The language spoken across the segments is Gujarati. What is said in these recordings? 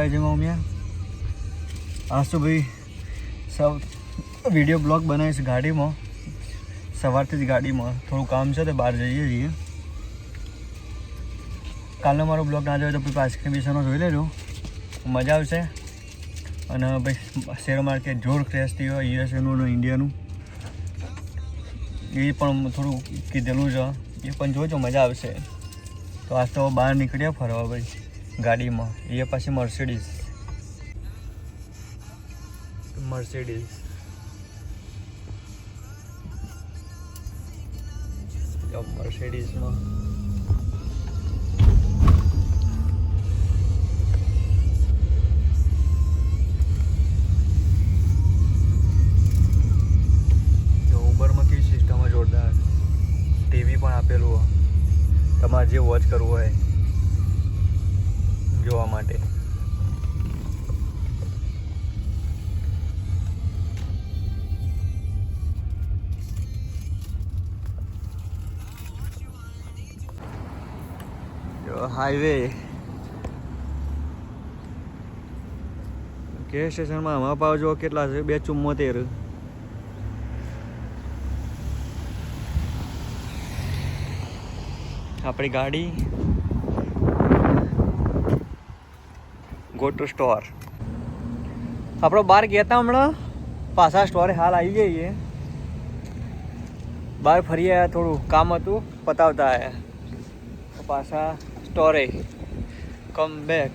માતાજીમાં ઉમ્યા. આ તો ભાઈ સૌ વીડિયો બ્લોગ બનાવીશ ગાડીમાં. સવારથી જ ગાડીમાં. થોડું કામ છે તો બહાર જઈએ છીએ. કાલનો મારો બ્લોગ ના જોયો તો પછી વિષયનો જોઈ લેજો. મજા આવશે. અને ભાઈ, શેર માર્કેટ જોર ક્રેશ થયો યુએસએનું અને ઇન્ડિયાનું એ પણ થોડું કીધેલું છે. એ પણ જોજો, મજા આવશે. તો આજ તો બહાર નીકળ્યા ફરવા, ભાઈ. ગાડીમાં. એ પાછી મર્સિડીઝ મર્સિડીઝ મર્સિડીઝમાં ઉબરમાં કેવી સિસ્ટમ જોરદાર. ટીવી પણ આપેલું હોય. તમારે જે વોચ કરવું હોય. માટે. હાઈવે કે સ્ટેશનમાં માં પાવ જો કેટલા છે? બે ચુમ્મોતેર આપણી ગાડી ગો ટુ સ્ટોર આપણો બહાર ગયા હતા હમણાં. પાછા સ્ટોરે હાલ આવી જઈએ. બહાર ફરી આવ્યા થોડું કામ હતું, પતાવતા આવ્યા પાછા સ્ટોરે કમ બેક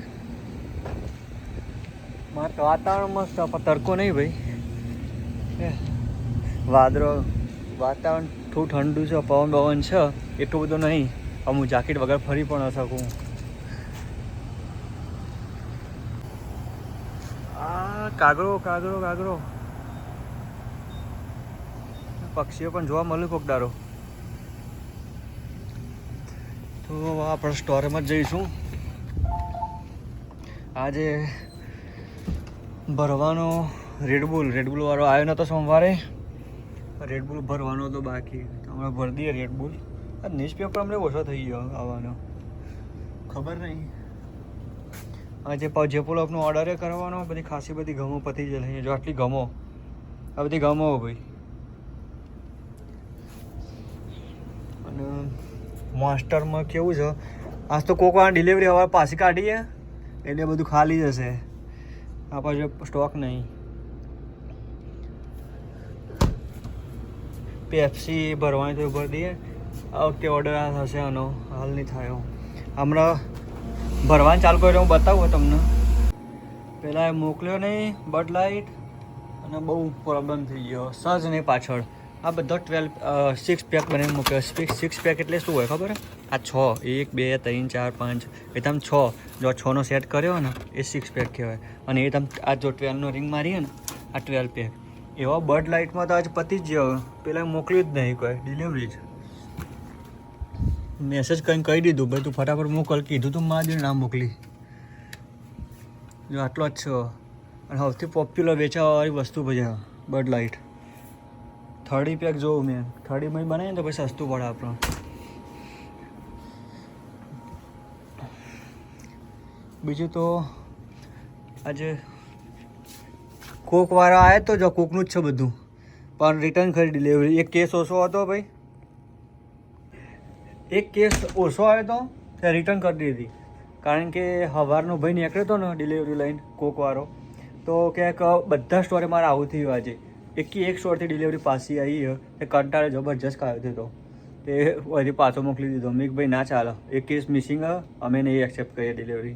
મારે તો વાતાવરણ મસ્ત તડકો નહીં ભાઈ. વાદળો, વાતાવરણ થોડું ઠંડુ છે, પવન પવન છે. એટલું બધું નહીં. હું જાકેટ વગર ફરી પણ ન શકું. કાગરો કાગડો કાગડો. પક્ષીઓ પણ જોવા મળ્યું કોકડારો તો આપણે સ્ટોરમાં જ જઈશું. આજે ભરવાનો રેડબુલ રેડબુલ વાળો આવ્યો નતો સોમવારે. રેડબુલ ભરવાનો તો બાકી. હમણાં ભરી દઈએ રેડબુલ ન્યૂઝપેપર અમને ઓછો થઈ ગયો આવવાનો. ખબર નહીં. આજે પાછો જેપોલોપનો ઓર્ડર કરવાનો, બધી ખાસી બધી ગમો પતી જાય જો આટલી ગમો. આ બધી ગમો ભાઈ. અને માસ્ટરમાં કેવું છે? આજ તો કોક વાર ડિલિવરી હવે પાછી કાઢીએ, એટલે બધું ખાલી જશે. આ પાછો સ્ટોક નહીં. પેપ્સી ભરવાની તો ભરી દઈએ. આ વખતે ઓર્ડર આ થશે આનો. હાલ નહીં થયો હમણાં ભરવાનું ચાલુ કર્યો, હું બતાવું તમને. પહેલાં એ મોકલ્યો નહીં બડ લાઇટ અને બહુ પ્રોબ્લેમ થઈ ગયો, સજ નહીં પાછળ. આ બધો ટ્વેલ્વ સિક્સ પેક બનાવીને મૂક્યો. સિક્સ પેક એટલે શું હોય ખબર? આ છ, એક, બે, ત્રણ, ચાર, પાંચ, એ તમે છ, જો છનો સેટ કર્યો ને, એ સિક્સ પેક કહેવાય. અને એ તમે આ જો ટ્વેલ્વનો રિંગ મારીએ ને, આ ટ્વેલ્વ પેક એવા બર્ડ લાઇટમાં તો આજ પતી જ ગયો પેલા મોકલ્યું જ નહીં કોઈ ડિલિવરી જ. મેસેજ કંઈ કહી દીધું. ભાઈ, તું ફટાફટ મોકલ. કીધું તું મારી ના મોકલી. જો, આટલો જ છે. અને સૌથી પોપ્યુલર વેચાવાવાળી વસ્તુ પછી બર્ડ લાઇટ થર્ડી પેક જોઉં મેં. થર્ડી માં બનાવીએ તો પછી સસ્તું પડે આપણને બીજું તો આજે કોક વાળા આવ્યા તો જો કોકનું જ છે બધું. પણ રિટર્ન કરી ડિલિવરી એક કેસ ઓછો હતો ભાઈ. એક કેસ ઓછો આવ્યો તો તે રિટર્ન કરી દીધી. કારણ કે સવારનો ભાઈ નીકળ્યો હતો ને ડિલિવરી લઈને કોકવાળો તો ક્યાંક બધા સ્ટોરે મારે આવું થયું આજે. એકી એક સ્ટોરથી ડિલિવરી પાછી આવી, એ કંટાળે જબરજસ્ત આવ્યો હતો તે. હજી પાછો મોકલી દીધો. મેં ભાઈ, ના ચાલો. એક કેસ મિસિંગ અમે નહીં એક્સેપ્ટ કરીએ ડિલિવરી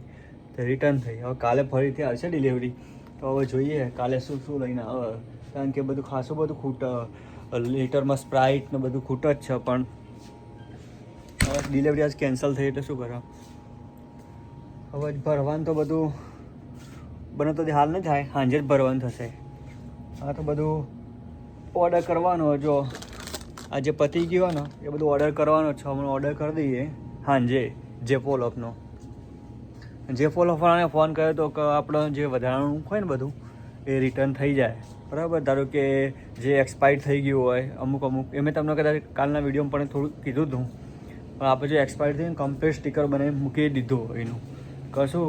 તો રિટર્ન થઈ. હવે કાલે ફરીથી આવશે ડિલિવરી તો હવે જોઈએ, કાલે શું શું લઈને આવે. કારણ કે બધું ખાસું બધું ખૂટ લીટરમાં સ્પ્રાઇટ ને બધું ખૂટ જ છે, પણ ડિલિવરી આજ કેન્સલ થઈ એટલે શું કરો હવે ભરવાનું તો બધું બને તો હાલ નહીં થાય, સાંજે જ ભરવાનું થશે. આ તો બધું ઓર્ડર કરવાનો જો. આ જે પતી ગયો ને, એ બધું ઓર્ડર કરવાનો છે. હમણાં ઓર્ડર કરી દઈએ સાંજે, જે પોલઅપનો જે પોલઅપવાળાને ફોન કર્યો તો કે આપણે જે વધારાનું હોય ને બધું, એ રિટર્ન થઈ જાય. બરાબર? ધારો કે જે એક્સપાયર્ડ થઈ ગયું હોય, અમુક અમુક. એ મેં તમને કદાચ કાલના વિડીયોમાં પણ થોડું કીધું હતું. પણ આપણે જે એક્સપાયર થઈને કમ્પ્લેટ સ્ટીકર બનાવી મૂકી દીધું એનું. કશું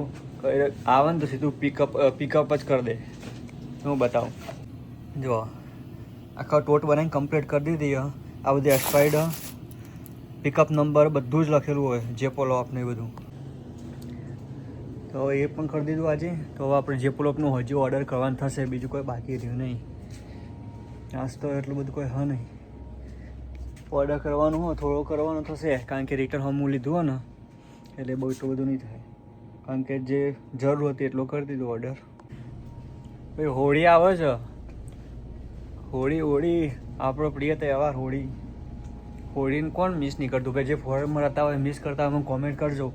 આવે ને તો સીધું પિકઅપ પિકઅપ જ કરી દે. હું બતાવું. જો આખા ટોટ બનાવીને કમ્પ્લીટ કરી દીધી આ બધી એક્સપાયર્ડ પિકઅપ નંબર બધું જ લખેલું હોય, જે પોલો આપને એ બધું. તો એ પણ કરી દીધું આજે. તો હવે આપણે જે પોલોપનું હજી ઓર્ડર કરવાનું થશે, બીજું કોઈ બાકી રહ્યું નહીં. આજ તો એટલું બધું કોઈ હ નહીં. ઓર્ડર કરવાનું હોય, થોડો કરવાનો થશે, કારણ કે રિટર્ન હમું લીધું ને, એટલે બહુ એટલું બધું નહીં થાય. કારણ કે જે જરૂર હતી એટલો કરી દીધો ઓર્ડર ભાઈ હોળી આવે છે. હોળી હોળી, આપણો પ્રિય તહેવાર હોળી. હોળીને કોણ મિસ નહીં કરતું? કે જે ફોરેનમાં રહેતા હોય મિસ કરતા હોય કોમેન્ટ કરજો.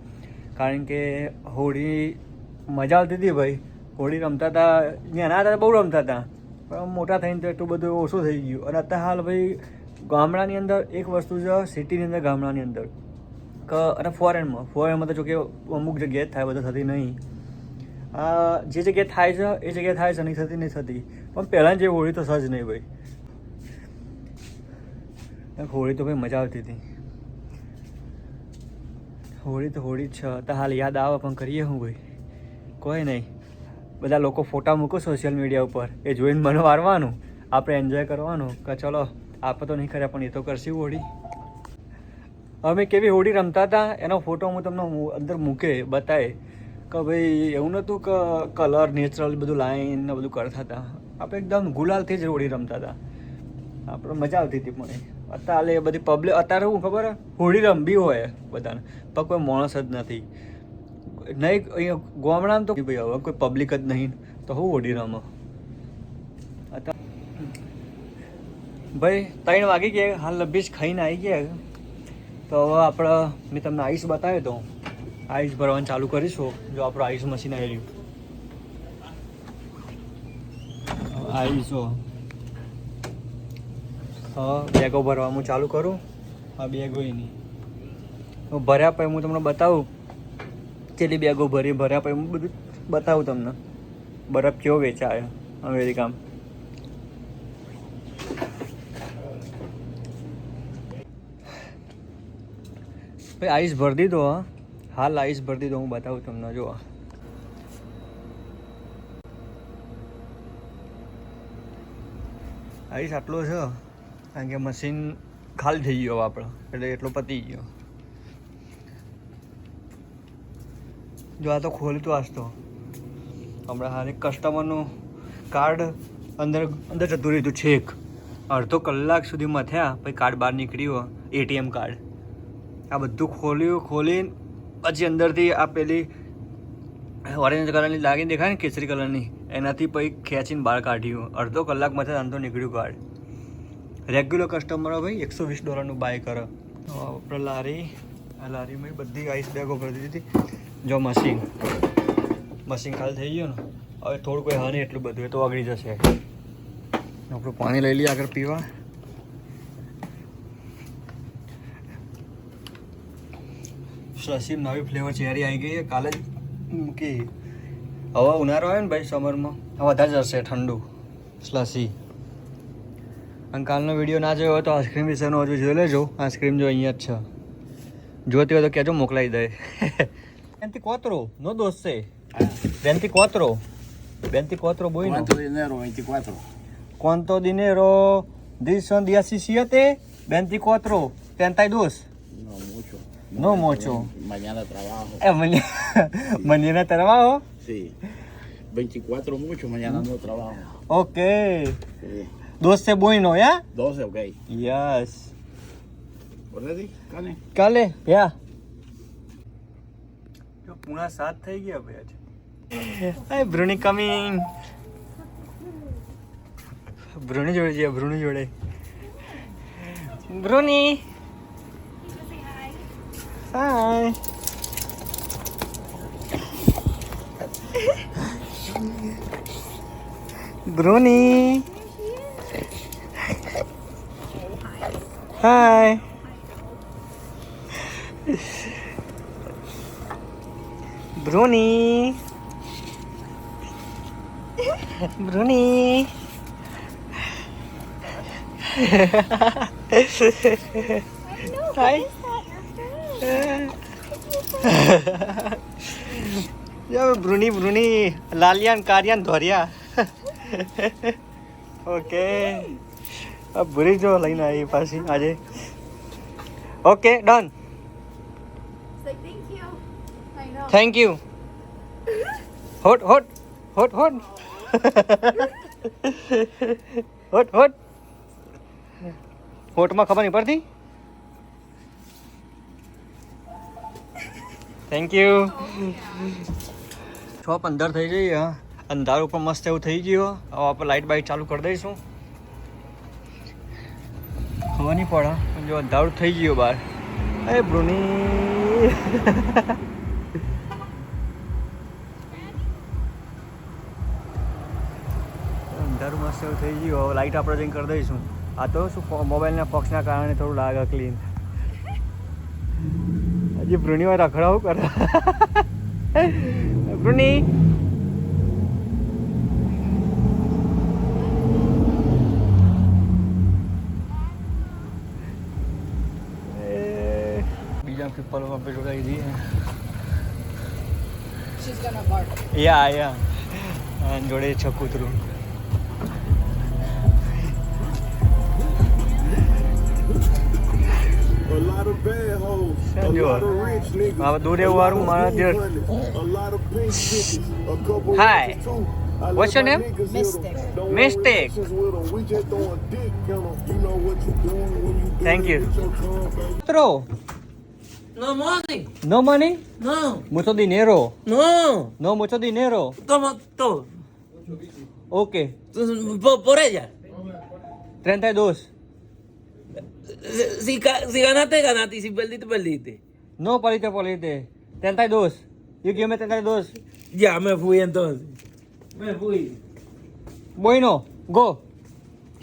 કારણ કે હોળી મજા આવતી હતી ભાઈ. હોળી રમતા હતા નાના હતા, બહુ રમતા હતા. પણ મોટા થઈને તો એટલું બધું ઓછું થઈ ગયું. અને અત્યારે હાલ ભાઈ ગામડાની અંદર એક વસ્તુ છે સિટીની અંદર ગામડાની અંદર. કે, અને ફોરેનમાં ફોરેનમાં તો જો કે અમુક જગ્યાએ થાય, બધા થતી નહીં. જે જગ્યાએ થાય છે, એ જગ્યાએ થાય છે, નહીં થતી નહીં થતી. પણ પહેલાં જે હોળી તો સજ નહીં ભાઈ હોળી તો ભાઈ મજા આવતી હતી. હોળી તો હોળી જ છે. તો હાલ યાદ આવે પણ કરીએ શું ભાઈ? કોઈ નહીં. બધા લોકો ફોટા મૂકો સોશિયલ મીડિયા ઉપર. એ જોઈને મને વારવાનું. આપણે એન્જોય કરવાનું. કે ચલો. આપણે તો નહીં કર્યા, પણ એ તો કરશું હોળી. અમે કેવી હોળી રમતા હતા, એનો ફોટો હું તમને અંદર મૂકે બતાવે કે ભાઈ, એવું નહોતું કે કલર નેચરલ બધું લાઈન ને બધું કરતા હતા. આપણે એકદમ ગુલાલથી જ હોળી રમતા હતા. આપણે મજા આવતી હતી પણ અત્યારે બધી પબ્લિક અત્યારે હું ખબર? હોળી રમવી હોય બધાને, પણ કોઈ માણસ જ નથી. નહીં, અહીંયા ગામડામાં તો ભાઈ હવે કોઈ પબ્લિક જ નહીં. તો હું હોળી રમે અત્યારે ભાઈ ત્રણ વાગી ગયા. હાલ લભીશ ખાઈને આવી ગયા. તો હવે આપણે મેં તમને આઈસ બતાવ્યો તો આઈસ ભરવાનું ચાલુ કરીશું. જો આપણું આઈસ મશીન આવી રહ્યું. આઈસો હા બેગો ભરવા હું ચાલુ કરું. હા બેગો એની હું ભર્યા પછી હું તમને બતાવું કેટલી બેગો ભરી ભર્યા પછી હું બધું બતાવું તમને. બરફ કેવો વેચાય અમેરિકામાં. ભાઈ, આઈસ ભરી દીધો, હા. હાલ આઈસ ભરી દીધો, હું બતાવું તમને જો આઈસ આટલો છે, કારણ કે મશીન ખાલી થઈ ગયો આપણો, એટલે એટલો પતી ગયો. જો, આ તો ખોલ્યું તો આજ તો. હમણાં એક કસ્ટમરનું કાર્ડ અંદર અંદર જતું રહ્યું હતું છેક. અડધો કલાક સુધી મથ્યા પછી કાર્ડ બહાર નીકળ્યું એટીએમ કાર્ડ આ બધું ખોલ્યું, ખોલીને પછી અંદરથી આ પેલી ઓરેન્જ કલરની લાગીને દેખાય ને કેસરી કલરની એનાથી પછી ખેંચીને બહાર કાઢ્યું. અડધો કલાકમાં થયા નીકળ્યું કાર્ડ રેગ્યુલર કસ્ટમરો ભાઈ, એકસો વીસ ડોલરનું બાય કરો. આપણે લારી, આ લારીમાં બધી આઈસ બેગો ભરી દીધી હતી. જો મશીન મશીન ખાલી થઈ ગયું ને, હવે થોડું કોઈ હા એટલું બધું, એ તો ઓગળી જશે. આપણું પાણી લઈ લઈએ આગળ પીવા. સ્લસી નવી ફ્લેવર ચેરી આવી ગઈ છે કાલે જ મૂકી હવે ઉનાળો આવ્યો ને ભાઈ સમરમાં હવે વધારે જશે ઠંડુ સ્લસી અને કાલનો વીડિયો ના જોયો હોય તો આઈસ્ક્રીમ વિશેનો હજુ જોઈ લેજો આઈસ્ક્રીમ જો અહીંયા જ છે જોતી હોય તો કહેજો મોકલાવી દે બેનથી કોતરો નો દોસ્તે બેનથી કોતરો બેનથી કોતરો બોઈ નો ¿Cuánto dinero? 24. દિનેરો dinero? Dicen 17, 24, 32. No mucho. No mucho. Mañana trabajo. Eh, mañana, mañana trabajo. Sí. 24 mucho, mañana no trabajo. Ok. Sí. 12 bueno, ¿ya? 12, ok. Yes. ¿Ready, Cane? કાલે યા પૂણા સાત થઈ ગયા ભાઈ આજે બ્રુની કમિંગ બ્રુની જોડે છે બ્રુની જોડે બ્રુની hi Bruni hi Bruni. Bruni. Hi. Bruni Bruni લાલિયાન કારિયાન ધોરિયા. ઓકે. આ ભૂરી જો લઈને આવી પાછી આજે. Okay done. Thank you hot hot hot hot. Hot hot. હોટમાં ખબર નહીં પડતી? થેન્ક યુ છ પંદર થઈ જઈએ હા? અંધારું પણ મસ્ત એવું થઈ ગયું. હવે આપણે લાઇટ બાઇટ ચાલુ કરી દઈશું. ખબર નહીં પડે પણ જો અંધારું થઈ ગયું બહાર. અરે બ્રુની. અંધારું મસ્ત એવું થઈ ગયું. હવે લાઇટ આપણે જઈને કરી દઈશું. આ તો શું મોબાઈલના પક્ષના કારણે થોડું લાગે ક્લીન હજી ભ્રુણીમાં રખડાવું કરે ભ્રુણી એ, બીજા પીપલ આપણે જોડાઈ દઈએ She's gonna bark. યા યા અને જોડે છે કૂતરું throwing dick in 'em. You know what you doing when you do Thank it you. with your tongue, baby. કૂતરો No money. No money No. mucho dinero No. no mucho dinero Toma todo. ok Por, por ella. 32 Si, si, si ganaste, ganaste. Si perdiste, perdiste. no perdiste, perdiste. 32 Yo quiero meter 32 Ya me fui entonces. Me fui. bueno go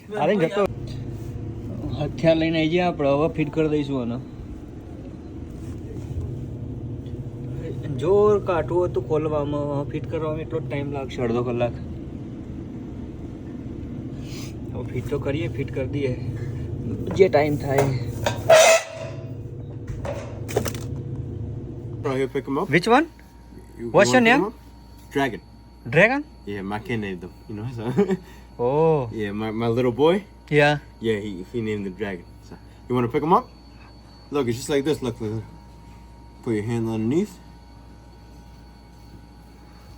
Me અરે fui જતો હથિયાર લઈને આવી ગયા આપણે હવે ફિટ કરી દઈશું આને જોર કાઢવું હતું ખોલવામાં ફિટ કરવામાં એટલો ટાઈમ લાગશે અડધો કલાક હવે ફિટ તો કરીએ ફિટ કરી દઈએ જે ટાઈમ થાય Bro, here, pick him up. Which one You- What's you your wanna pick name? him up? Dragon. Dragon Yeah, my kid named him. You know, so oh yeah, my, my little boy. Yeah Yeah, he he named him Dragon. So you want to pick him up? Look, it's just like this. Look, look, look. Put your hand underneath,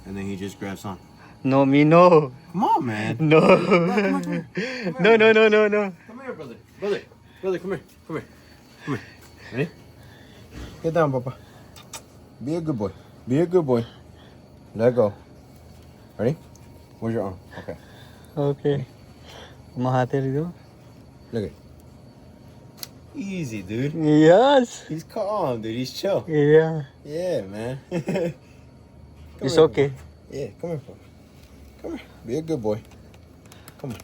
and then he just grabs on. No me no Come on, man. No Come on, come on. No no no no no Come here, brother. Brother, brother, come here, come here, come here. Ready? Get down, Papa. Be a good boy. Be a good boy. Let go. Ready? Where's your arm? Okay. Okay. My hat there you go. Look at Easy, dude. Yes. He's calm, dude. He's chill. Yeah. Yeah, man. it's here, okay. Man. Yeah, come here, Papa. Come here. Be a good boy. Come on.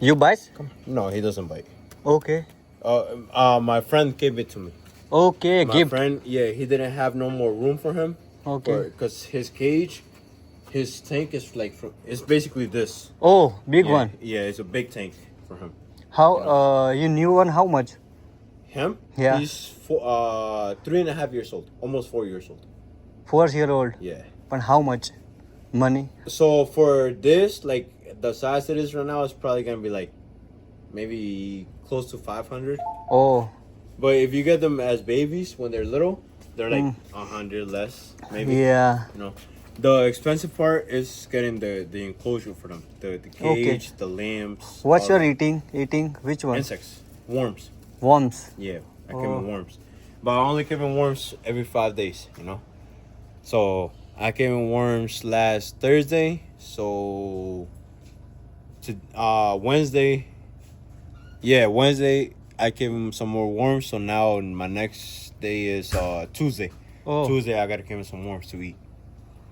You bite? Come on. No, he doesn't bite. Okay. Uh, uh, my friend gave it to me. Okay, my gift. friend, yeah, he didn't have no more room for him. Okay. Because his cage, his tank is like from, it's basically this. Oh, big yeah, one. Yeah, it's a big tank for him. How uh, you uh your new one? How much? Him? Yeah. He's four, uh three and a half years old, almost four years old. Four year old. Yeah. But how much money? So for this, like the size it is right now, it's probably gonna be like maybe close to 500. Oh. But if you get them as babies when they're little, they're like mm. 100 less, maybe. Yeah. You know, the expensive part is getting the the enclosure for them, the, the cage, okay. the lamps. What's your eating? Eating which one? Insects, worms. Worms. Yeah, I oh. in worms, but I only came in worms every five days. You know, so I came in worms last Thursday. So to uh Wednesday yeah, Wednesday I gave him some more worms. So now my next day is uh, Tuesday. Oh. Tuesday I gotta give him some worms to eat.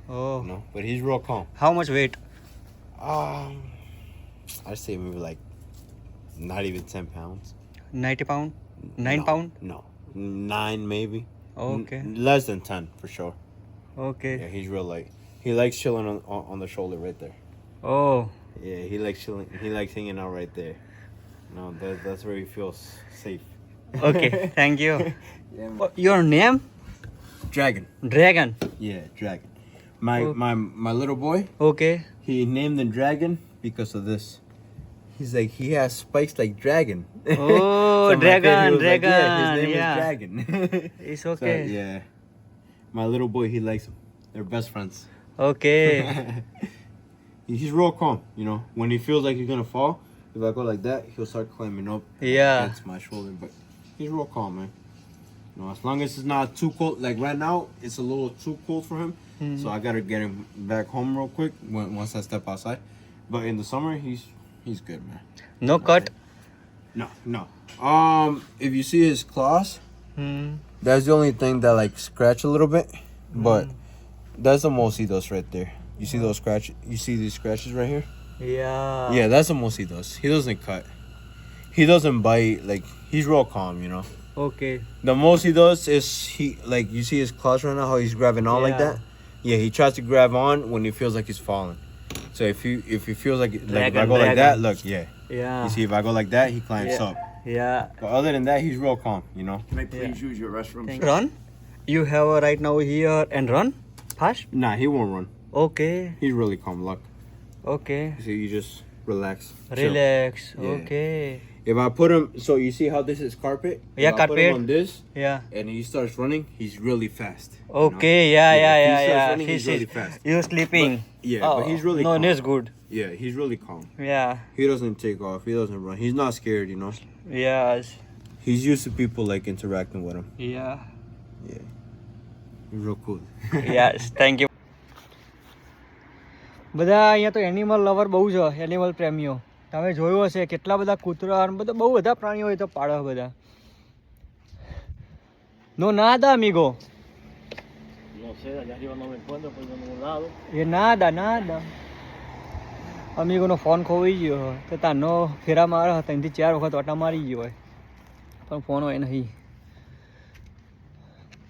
Oh. You know? But he's real calm. How much weight? Um, I'd say maybe like not even ten pounds. Ninety pound? Nine no, pound? No, nine maybe. Okay. N- less than ten for sure. Okay. Yeah, he's real light. He likes chilling on, on, on the shoulder right there. Oh. Yeah, he likes chilling. He likes hanging out right there. No, that, that's where he feels safe. Okay, thank you. yeah. What- Your name? Dragon. Dragon. Yeah, dragon. My Oh. my my little boy, Okay. he named the Dragon because of this. He's like he has spikes like dragon. Oh, So dragon, like, dragon. yeah, his name yeah. is Dragon. It's So, okay. yeah, my little boy, he likes them. They're best friends. Okay. He's real calm, you know. When he feels like he's gonna fall, if I go like that, he'll start climbing up. Yeah. That's my shoulder, but he's real calm, man. No, as long as it's not too cold. Like right now, it's a little too cold for him, mm-hmm. so I gotta get him back home real quick when, once I step outside. But in the summer, he's he's good, man. No All cut. Right? No, no. Um, if you see his claws, mm. that's the only thing that like scratch a little bit, mm. but mm-hmm. that's the most he does right there. You see those scratch? You see these scratches right here? Yeah. Yeah, that's the most he does. He doesn't cut. He doesn't bite. Like he's real calm, you know. Okay. The most he does is he like you see his claws right now how he's grabbing on yeah. like that. Yeah, he tries to grab on when he feels like he's falling. So if you if he feels like like dragon, if I go dragon. like that, look, yeah. Yeah. You see, if I go like that, he climbs yeah. up. Yeah. But other than that, he's real calm, you know. Can I please yeah. use your restroom? Run. You have a right now here and run Hush. Nah, he won't run. Okay. He's really calm. Look. Okay. So you just relax. Relax. Yeah. Okay. If I put him, so you see how this is carpet? If yeah, I carpet. on this. Yeah. And he starts running, he's really fast. Okay, you know? yeah, yeah, yeah, yeah. He yeah. Running, he's, he's, really fast. You're sleeping. But, yeah, oh, but he's oh, really no, calm. No, good. Yeah, he's really calm. Yeah. He doesn't take off. He doesn't run. He's not scared, you know. Yeah. He's used to people like interacting with him. Yeah. Yeah. Real cool. yes. Thank you. બધા અહીંયા તો એનિમલ લવર બહુ છે એનિમલ પ્રેમીઓ. તમે જોયું હશે, કેટલા બધા કૂતરા બધા, બહુ બધા પ્રાણીઓ હોય તો પાડો બધા. નો દા amigo એ nada nada અમીગોનો ફોન ખોવાઈ ગયો હોય, તો તાનો ફેરા મારે ત્યાંથી ચાર વખત ઓટા મારી ગયો હોય. પણ ફોન હોય નહીં.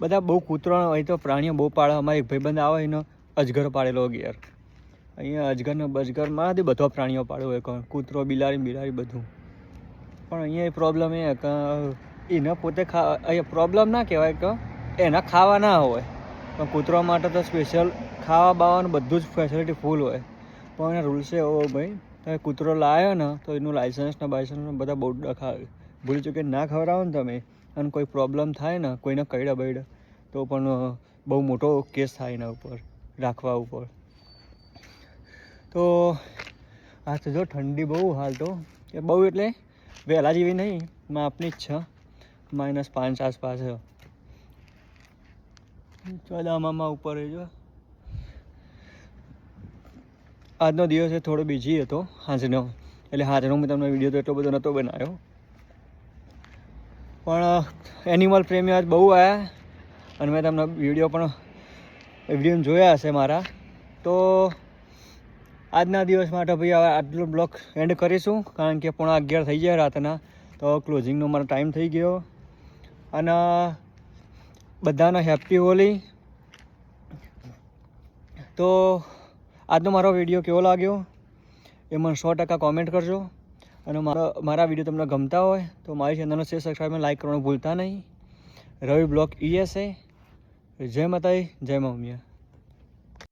બધા બહુ કૂતરા હોય તો પ્રાણીઓ બહુ પાડે, અમારે ભાઈબંધ આવે એનો અજગર પાડેલો ઘેર. અહીંયા અજગરનો બજગરમાંથી બધા પ્રાણીઓ પાડ્યો હોય કૂતરો, બિલાડી બિલાડી બધું. પણ અહીંયા પ્રોબ્લેમ એ કે એને પોતે ખા, અહીંયા પ્રોબ્લેમ ના કહેવાય કે એના ખાવા ના હોય. પણ કૂતરા માટે તો સ્પેશિયલ ખાવા બાવાનું બધું જ ફેસિલિટી ફૂલ હોય. પણ એના રૂલ્સ એવો ભાઈ, તમે કૂતરો લાવ્યો ને, તો એનું લાઇસન્સ ને બાઇસન્સ બધા બહુ ડખાવે ભૂલી ચૂકે ના ખવડાવો ને તમે. અને કોઈ પ્રોબ્લેમ થાય ને, કોઈને કઈડા બઈડા તો પણ બહુ મોટો કેસ થાય એના ઉપર, રાખવા ઉપર. તો આ તો જો ઠંડી બહુ હાલ તો. એ બહુ એટલે વહેલા જેવી નહીં માપની જ છે. માઇનસ પાંચ આસપાસ ચોદામામાં ઉપર જો આજનો દિવસ એ થોડો બીજી હતો, હાજનો. એટલે હાજનો મેં તમને વીડિયો તો એટલો બધો નહોતો બનાવ્યો. પણ એનિમલ પ્રેમી આજ બહુ આવ્યા અને મેં તમને વીડિયો પણ વીડિયો જોયા હશે મારા. તો આજના દિવસ માટે ભાઈ હવે આટલો બ્લોક એન્ડ કરીશું, કારણ કે પોણા અગિયાર થઈ ગયા રાતના, તો ક્લોઝિંગનો મારો ટાઈમ થઈ ગયો. અને બધાને હેપી હોલી. તો આજનો મારો વીડિયો કેવો લાગ્યો? એ મને સો ટકા કોમેન્ટ કરજો. અને મારો, મારા વીડિયો તમને ગમતા હોય, તો મારી ચેનલનો શેર સબસ્ક્રાઈબ લાઈક કરવાનું ભૂલતા નહીં. રવિ બ્લોક ઈએસએ જય માતાજી, જય મમ્મીયા